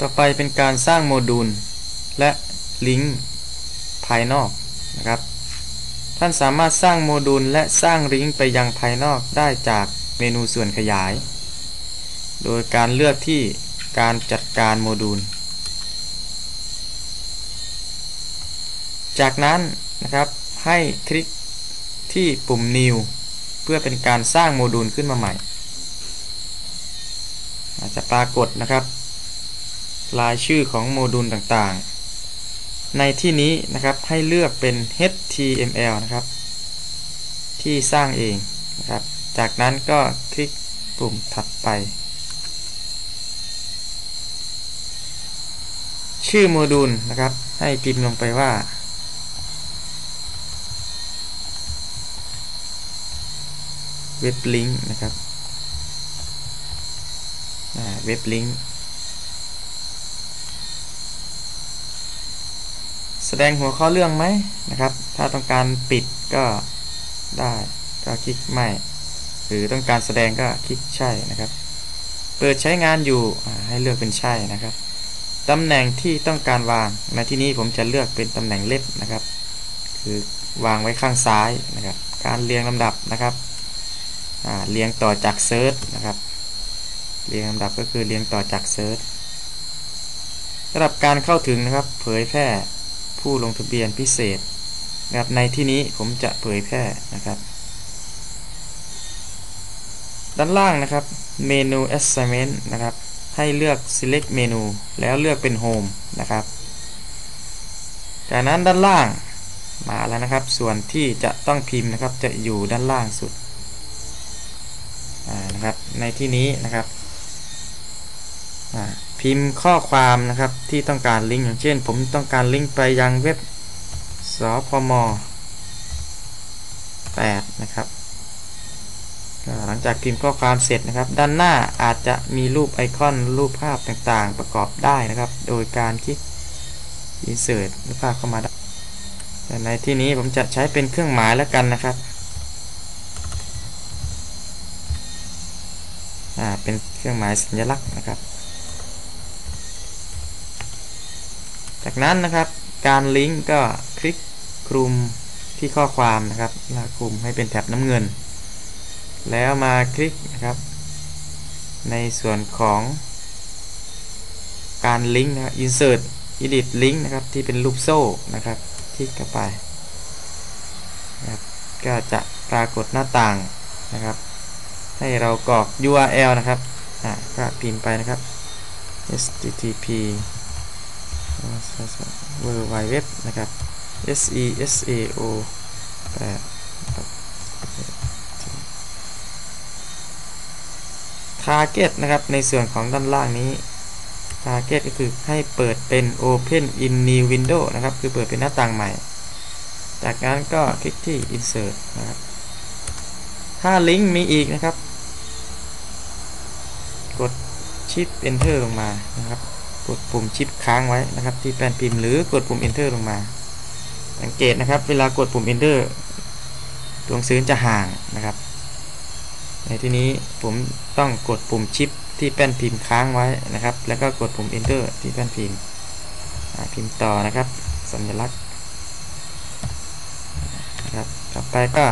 ต่อไปเป็นการสร้างโมดูล และลิงก์ภายนอกนะครับ ท่านสามารถสร้างโมดูลและสร้างลิงก์ไปยังภายนอกได้จากเมนูส่วนขยาย โดยการเลือกที่การจัดการโมดูล จากนั้นนะครับให้คลิกที่ปุ่ม New เพื่อเป็นการสร้างโมดูลขึ้นมาใหม่ อาจจะปรากฏนะครับ รายชื่อของโมดูลต่างๆ ในที่นี้นะครับให้เลือกเป็น HTML นะครับ ที่สร้างเองนะครับ จากนั้นก็คลิกปุ่มถัดไป ชื่อโมดูลนะครับ ให้พิมพ์ลงไปว่า เว็บลิงก์นะครับเว็บลิงก์ แสดงหัวข้อเรื่องไหมนะครับ ถ้าต้องการปิดก็ได้ก็คลิกไม่ หรือต้องการแสดงก็คลิกใช่นะครับ เปิดใช้งานอยู่ให้เลือกเป็นใช่นะครับตำแหน่งที่ต้องการวางในที่นี้ผมจะเลือกเป็นตำแหน่งเล็บนะครับ คือวางไว้ข้างซ้ายนะครับ การเรียงลำดับนะครับเรียงต่อจากเซิร์ชนะครับเรียงลำดับก็คือเรียงต่อจากเซิร์ชสำหรับการเข้าถึงนะครับ เผยแพร่ ผู้ลงทะเบียนพิเศษนะครับในที่นี้ผมจะเผยแพร่นะครับ ด้านล่างนะครับเมนู assignment นะครับ ให้เลือก select เมนูแล้วเลือกเป็น home นะครับ จากนั้นด้านล่างมาแล้วนะครับ ส่วนที่จะต้องพิมพ์นะครับจะอยู่ด้านล่างสุดนะครับในที่นี้นะครับ พิมพ์ข้อความนะครับที่ต้องการลิงก์อย่างเช่น ผมต้องการลิงก์ไปยังเว็บสพม8นะครับหลังจากพิมพ์ข้อความเสร็จนะครับ ด้านหน้าอาจจะมีรูปไอคอนรูปภาพต่างๆ ประกอบได้นะครับ โดยการคลิก insert รูปภาพเข้ามาได้แต่ในที่นี้ผมจะใช้เป็นเครื่องหมายแล้วกันนะครับอ่าเป็นเครื่องหมายสัญลักษณ์นะครับ จากนั้นนะครับการลิงก์ก็คลิกคลุมที่ข้อความนะครับลากคลุมให้เป็นแถบน้ำเงิน แล้วมาคลิกนะครับ ในส่วนของการลิงก์นะครับ insert edit link นะครับที่เป็นรูปโซ่นะครับคลิกเข้าไปนะครับก็จะปรากฏหน้าต่างนะครับ ให้เรากรอก URL นะครับอ่าก็พิมพ์ไปนะครับ http w w w นะครับ sesao 8 target นะครับ ในส่วนของด้านล่างนี้ target ก็คือให้เปิดเป็น open in new window นะครับ คือเปิดเป็นหน้าต่างใหม่ จากนั้นก็คลิกที่ insert นะครับ ถ้าลิงก์มีอีกนะครับ กดชิป enter ลงมานะครับ กดปุ่มชิปค้างไว้นะครับ ที่แป้นพิมพ์หรือกดปุ่ม enter ลงมา สังเกตนะครับ เวลากดปุ่ม enter ตัวหนังสือจะห่างนะครับ ในที่นี้ผมต้องกดปุ่มชิปที่แป้นพิมพ์ค้างไว้นะครับ แล้วก็กดปุ่ม enter ที่แป้นพิมพ์พิมพ์ต่อนะครับ สัญลักษณ์นะครับ ต่อไปก็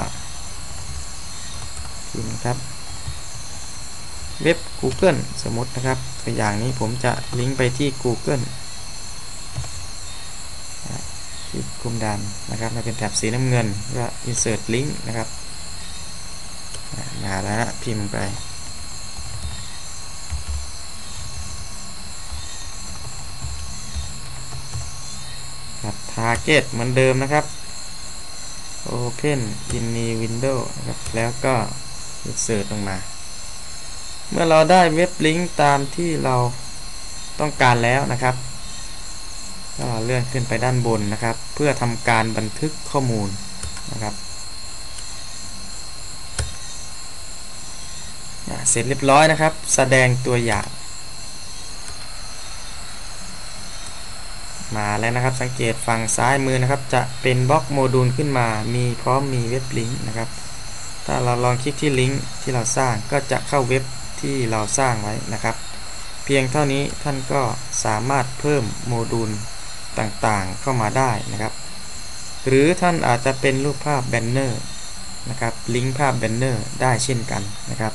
พิมพ์ครับ เว็บ Google สมมตินะครับตัวอย่างนี้ผมจะลิงก์ไปที่ Google ที่กลุ่มดันนะครับเป็นแถบสีน้ำเงินก็ insert link นะครับมาแล้วพิมพ์ไปครับ target เหมือนเดิมนะครับ open in new window นะครับแล้วก็ insert ลงมา เมื่อเราได้เว็บลิงก์ตามที่เราต้องการแล้วนะครับก็เลื่อนขึ้นไปด้านบนนะครับ เพื่อทำการบันทึกข้อมูลนะครับเสร็จเรียบร้อยนะครับ แสดงตัวอย่าง มาแล้วนะครับสังเกตฝั่งซ้ายมือนะครับ จะเป็นบล็อกโมดูลขึ้นมา มีพร้อมมีเว็บลิงก์นะครับ ถ้าเราลองคลิกที่ลิงก์ที่เราสร้างก็จะเข้าเว็บ ที่เราสร้างไว้นะครับ เพียงเท่านี้ท่านก็สามารถเพิ่มโมดูลต่างๆเข้ามาได้นะครับ หรือท่านอาจจะเป็นรูปภาพแบนเนอร์นะครับลิงก์ภาพแบนเนอร์ได้เช่นกันนะครับ